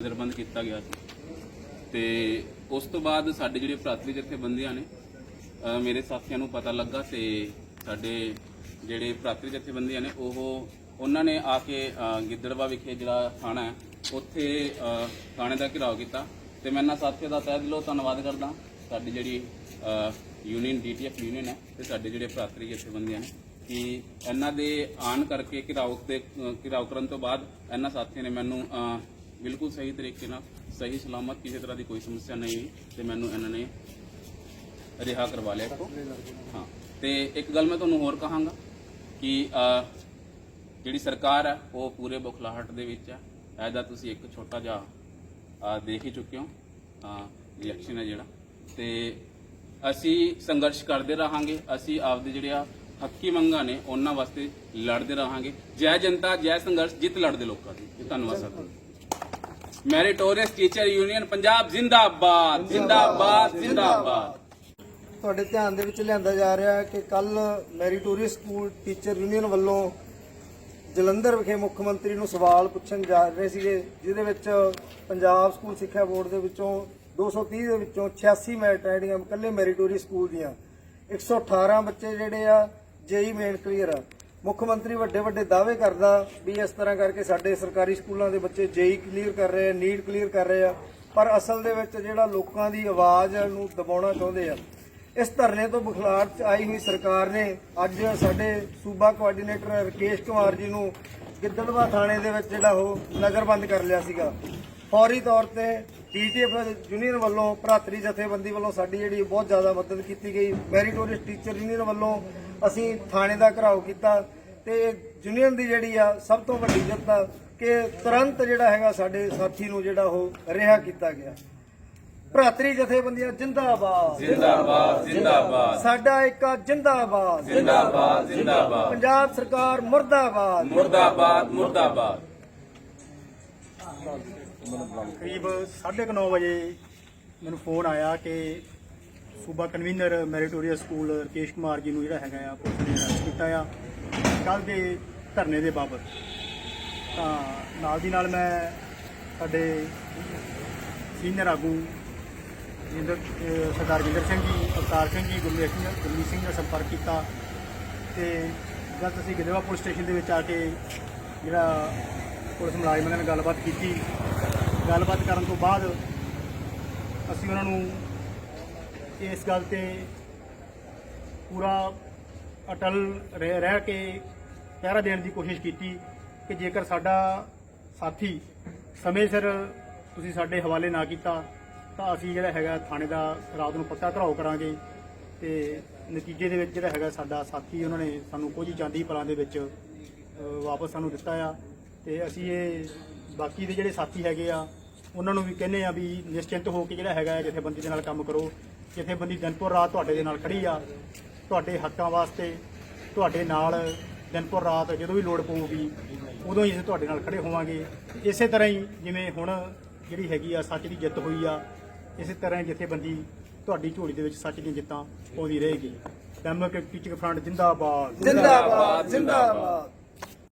ਨਜ਼ਰਬੰਦ ਕੀਤਾ ਗਿਆ ਸੀ। ਤੇ ਉਸ ਤੋਂ ਬਾਅਦ ਸਾਡੇ ਜਿਹੜੇ ਭਰਾਤਰੀ ਜਥੇਬੰਦੀਆਂ ਨੇ ਅ, ਮੇਰੇ ਸਾਥੀਆਂ ਨੂੰ ਪਤਾ ਲੱਗਾ ਤੇ ਸਾਡੇ ਜਿਹੜੇ ਭਰਾਤਰੀ ਜਥੇਬੰਦੀਆਂ ਨੇ ਉਹ ਉਹਨਾਂ ਨੇ ਆ ਕੇ ਅ, ਗਿੱਦੜਵਾ ਵਿਖੇ ਜਿਹੜਾ ਥਾਣਾ ਹੈ ਉੱਥੇ ਅ, ਥਾਣੇ ਦਾ ਘਿਰਾਓ ਕੀਤਾ। ਤੇ ਮੈਂ ਇਹਨਾਂ ਸਾਥੀਆਂ ਦਾ ਤਹਿ ਦਿਲੋਂ ਧੰਨਵਾਦ ਕਰਦਾ। ਸਾਡੀ ਜਿਹੜੀ ਯੂਨੀਅਨ ਡੀਟੀਐਫ ਯੂਨੀਅਨ ਹੈ ਤੇ ਸਾਡੇ ਜਿਹੜੇ ਭਰਾਤਰੀ ਜਥੇਬੰਦੀਆਂ ਨੇ ਕਿ ਇਹਨਾਂ ਦੇ ਆਣ ਕਰਕੇ ਘਿਰਾਓ ਤੇ ਅ, ਘਿਰਾਓ ਕਰਨ ਤੋਂ ਬਾਅਦ ਇਹਨਾਂ ਸਾਥੀਆਂ ਨੇ ਮੈਨੂੰ ਅ, ਬਿਲਕੁਲ ਸਹੀ ਤਰੀਕੇ ਨਾਲ, ਸਹੀ ਸਲਾਮਤ ਕਿਸੇ ਤਰ੍ਹਾਂ ਦੀ ਕੋਈ ਸਮੱਸਿਆ ਨਹੀਂ ਹੋਈ ਤੇ ਮੈਨੂੰ ਇਹਨਾਂ ਨੇ ਰਿਹਾ ਕਰਵਾ ਲਿਆ ਇੱਥੋਂ। ਹਾਂ, ਤੇ ਇੱਕ ਗੱਲ ਮੈਂ ਤੁਹਾਨੂੰ ਹੋਰ ਕਹਾਂਗਾ ਕਿ ਜਿਹੜੀ ਸਰਕਾਰ ਹੈ ਉਹ ਪੂਰੇ ਬੁਖਲਾਹਟ ਦੇ ਵਿੱਚ ਹੈ ਐਦਾ ਤੁਸੀਂ ਇੱਕ ਛੋਟਾ ਜਿਹਾ ਦੇਖ ਹੀ ਚੁੱਕੇ ਹੋ ਇਲੈਕਸ਼ਨ ਹੈ ਜਿਹੜਾ। ਤੇ ਅਸੀਂ ਸੰਘਰਸ਼ ਕਰਦੇ ਰਹਾਂਗੇ, ਅਸੀਂ ਆਪਦੇ ਜਿਹੜੇ ਆ ਹੱਕੀ ਮੰਗਾਂ ਨੇ, ਉਹਨਾਂ ਵਾਸਤੇ ਲੜਦੇ ਰਹਾਂਗੇ। ਜੈ ਜਨਤਾ, ਜੈ ਸੰਘਰਸ਼, ਜਿੱਤ ਲੜਦੇ ਲੋਕਾਂ ਦੀ। ਧੰਨਵਾਦ sir. Meritorious teacher union Punjab ਜ਼ਿੰਦਾਬਾਦ ਜ਼ਿੰਦਾਬਾਦ ਜ਼ਿੰਦਾਬਾਦ। ਤੁਹਾਡੇ ਧਿਆਨ ਦੇ ਵਿੱਚ ਲਿਆਂਦਾ ਜਾ ਰਿਹਾ ਹੈ ਕਿ ਕੱਲ ਮੈਰੀਟੋਰੀਅਸ ਸਕੂਲ ਟੀਚਰ ਯੂਨੀਅਨ ਵੱਲੋਂ ਜਲੰਧਰ ਵਿਖੇ ਮੁੱਖ ਮੰਤਰੀ ਨੂੰ ਸਵਾਲ ਪੁੱਛਣ ਜਾ ਰਹੇ ਸੀਗੇ, ਜਿਹਦੇ ਵਿੱਚ ਪੰਜਾਬ ਸਕੂਲ ਸਿੱਖਿਆ ਬੋਰਡ ਦੇ ਵਿੱਚੋਂ 230 ਦੇ ਵਿੱਚੋਂ 86 ਮੈਰਿਟ ਆਈਡੀਆਂ ਇਕੱਲੇ ਮੈਰੀਟੋਰੀਅਸ ਸਕੂਲ ਦੀਆਂ। 118 ਬੱਚੇ ਜਿਹੜੇ ਆ, ਜੇਈ ਮੇਨ ਕਲੀਅਰ ਆ। ਮੁੱਖ ਮੰਤਰੀ ਵੱਡੇ ਵੱਡੇ ਦਾਅਵੇ ਕਰਦਾ ਵੀ ਇਸ ਤਰ੍ਹਾਂ ਕਰਕੇ ਸਾਡੇ ਸਰਕਾਰੀ ਸਕੂਲਾਂ ਦੇ ਬੱਚੇ ਜੇਈ ਕਲੀਅਰ ਕਰ ਰਹੇ ਆ, ਨੀਟ ਕਲੀਅਰ ਕਰ ਰਹੇ ਆ, ਪਰ ਅਸਲ ਦੇ ਵਿੱਚ ਜਿਹੜਾ ਲੋਕਾਂ ਦੀ ਆਵਾਜ਼ ਨੂੰ ਦਬਾਉਣਾ ਚਾਹੁੰਦੇ ਆ, ਇਸ ਧਰਨੇ ਤੋਂ ਬੁਖਲਾਰ ਚ ਆਈ ਹੋਈ ਸਰਕਾਰ ਨੇ ਅੱਜ ਸਾਡੇ ਸੂਬਾ ਕੋਆਰਡੀਨੇਟਰ ਰਕੇਸ਼ ਕੁਮਾਰ ਜੀ ਨੂੰ ਗਿੱਦੜਵਾ ਥਾਣੇ ਦੇ ਵਿੱਚ ਜਿਹੜਾ ਉਹ ਨਜ਼ਰਬੰਦ ਕਰ ਲਿਆ ਸੀਗਾ। ਫੌਰੀ ਤੌਰ ਤੇ ਟੀਟੀਐਫ ਯੂਨੀਅਨ ਵੱਲੋਂ ਭਰਾਤਰੀ ਜਥੇਬੰਦੀ ਵੱਲੋਂ ਸਾਡੀ ਜਿਹੜੀ ਬਹੁਤ ਜ਼ਿਆਦਾ ਮਦਦ ਕੀਤੀ ਗਈ। ਮੈਰੀਟੋਰੀਅਸ ਟੀਚਰ ਯੂਨੀਅਨ ਵੱਲੋਂ ਅਸੀਂ ਥਾਣੇ ਦਾ ਘਰਾਓ ਕੀਤਾ ਤੇ ਯੂਨੀਅਨ ਦੀ ਜਿਹੜੀ ਆ ਸਭ ਤੋਂ ਵੱਡੀ ਜਿੱਤ ਆ ਕਿ ਤੁਰੰਤ ਜਿਹੜਾ ਹੈਗਾ ਸਾਡੇ ਸਾਥੀ ਨੂੰ ਜਿਹੜਾ ਉਹ ਰਿਹਾ ਕੀਤਾ ਗਿਆ। ਭਰਾਤਰੀ ਜਥੇਬੰਦੀਆਂ ਜਿੰਦਾਬਾਦ। ਜ਼ਿੰਦਾਬਾਦ ਜ਼ਿੰਦਾਬਾਦ। ਸਾਡਾ ਇੱਕ ਜਿੰਦਾਬਾਦ। ਜ਼ਿੰਦਾਬਾਦ ਜ਼ਿੰਦਾਬਾਦ। ਪੰਜਾਬ ਸਰਕਾਰ ਮੁਰਦਾਬਾਦ। ਮੁਰਦਾਬਾਦ ਮੁਰਦਾਬਾਦ। ਕਰੀਬ 9:30 ਵਜੇ ਮੈਨੂੰ ਫੋਨ ਆਇਆ ਕਿ ਸੂਬਾ convener meritorial school Rakesh Kumar ji ਨੂੰ ਜਿਹੜਾ ਹੈਗਾ ਆ, ਪੁਲਿਸ ਨੇ ਅਰੈਸਟ ਕੀਤਾ ਆ। ਕੱਲ ਦੇ ਧਰਨੇ ਦੇ ਬਾਬਤ। ਤਾਂ ਨਾਲ ਦੀ ਨਾਲ ਮੈਂ ਸਾਡੇ ਸੀਨੀਅਰ ਆਗੂ ਜਿੰਦਰ, ਅਹ ਸਰਦਾਰ ਜਿੰਦਰ ਸਿੰਘ ਜੀ, ਅਵਤਾਰ ਸਿੰਘ ਜੀ, ਗੁਰਮੇਸ਼ ਸਿੰਘ, ਗੁਰਮੀਤ ਸਿੰਘ ਨਾਲ ਸੰਪਰਕ ਕੀਤਾ ਤੇ ਜਦ ਅਸੀਂ ਗਿੱਦੜਵਾ ਪੁਲਿਸ ਸਟੇਸ਼ਨ ਦੇ ਵਿੱਚ ਆ ਕੇ ਜਿਹੜਾ ਪੁਲਿਸ ਮੁਲਾਜ਼ਮਾਂ ਨਾਲ ਗੱਲਬਾਤ ਕੀਤੀ ਗੱਲਬਾਤ ਕਰਨ ਤੋਂ ਬਾਅਦ ਅਸੀਂ ਉਹਨਾਂ ਨੂੰ ਇਸ ਗੱਲ ਤੇ ਪੂਰਾ ਅਟਲ ਰਹਿ ਰਹਿ ਕੇ ਪਹਿਰਾ ਦੇਣ ਦੀ ਕੋਸ਼ਿਸ਼ ਕੀਤੀ ਕਿ ਜੇਕਰ ਸਾਡਾ ਸਾਥੀ ਸਮੇਂ ਸਿਰ ਤੁਸੀਂ ਸਾਡੇ ਹਵਾਲੇ ਨਾ ਕੀਤਾ, ਤਾਂ ਅਸੀਂ ਜਿਹੜਾ ਹੈਗਾ ਥਾਣੇ ਦਾ ਰਾਤ ਨੂੰ ਪੱਕਾ ਘਰਾਓ ਕਰਾਂਗੇ ਤੇ ਨਤੀਜੇ ਦੇ ਵਿੱਚ ਜਿਹੜਾ ਹੈਗਾ ਸਾਡਾ ਸਾਥੀ ਉਹਨਾਂ ਨੇ ਸਾਨੂੰ ਕੁਝ ਚਾਂਦੀ ਪਲਾਂ ਦੇ ਵਿੱਚ ਵਾਪਸ ਸਾਨੂੰ ਦਿੱਤਾ ਆ ਤੇ ਅਸੀਂ ਇਹ ਬਾਕੀ ਦੇ ਜਿਹੜੇ ਸਾਥੀ ਹੈਗੇ ਆ ਉਹਨਾਂ ਨੂੰ ਵੀ ਕਹਿੰਦੇ ਆ ਵੀ ਨਿਸ਼ਚਿੰਤ ਹੋ ਕੇ ਜਿਹੜਾ ਹੈਗਾ ਜਥੇਬੰਦੀ ਦੇ ਨਾਲ ਕੰਮ ਕਰੋ। ਜਥੇਬੰਦੀ ਦਿਨਪੁਰ ਰਾਤ ਤੁਹਾਡੇ ਦੇ ਨਾਲ ਖੜੀ ਆ। ਤੁਹਾਡੇ ਹੱਕਾਂ ਵਾਸਤੇ, ਤੁਹਾਡੇ ਨਾਲ ਦਿਨਪੁਰ ਰਾਤ ਜਦੋਂ ਵੀ ਲੋੜ ਪਊਗੀ, ਉਦੋਂ ਹੀ ਅਸੀਂ ਤੁਹਾਡੇ ਨਾਲ ਖੜੇ ਹੋਵਾਂਗੇ। ਇਸੇ ਤਰ੍ਹਾਂ ਹੀ ਜਿਵੇਂ ਹੁਣ ਜਿਹੜੀ ਹੈਗੀ ਆ, ਸੱਚ ਦੀ ਜਿੱਤ ਹੋਈ ਆ, ਇਸੇ ਤਰ੍ਹਾਂ ਹੀ ਜਥੇਬੰਦੀ ਤੁਹਾਡੀ ਝੋਲੀ ਦੇ ਵਿੱਚ ਸੱਚ ਦੀਆਂ ਜਿੱਤਾਂ ਪਾਉਂਦੀ ਰਹੇਗੀ। ਡੈਮੋਕ੍ਰੈਟਿਕ ਫਰੰਟ ਜਿੰਦਾਬਾਦ। ਜਿੰਦਾਬਾਦ ਜਿੰਦਾਬਾਦ।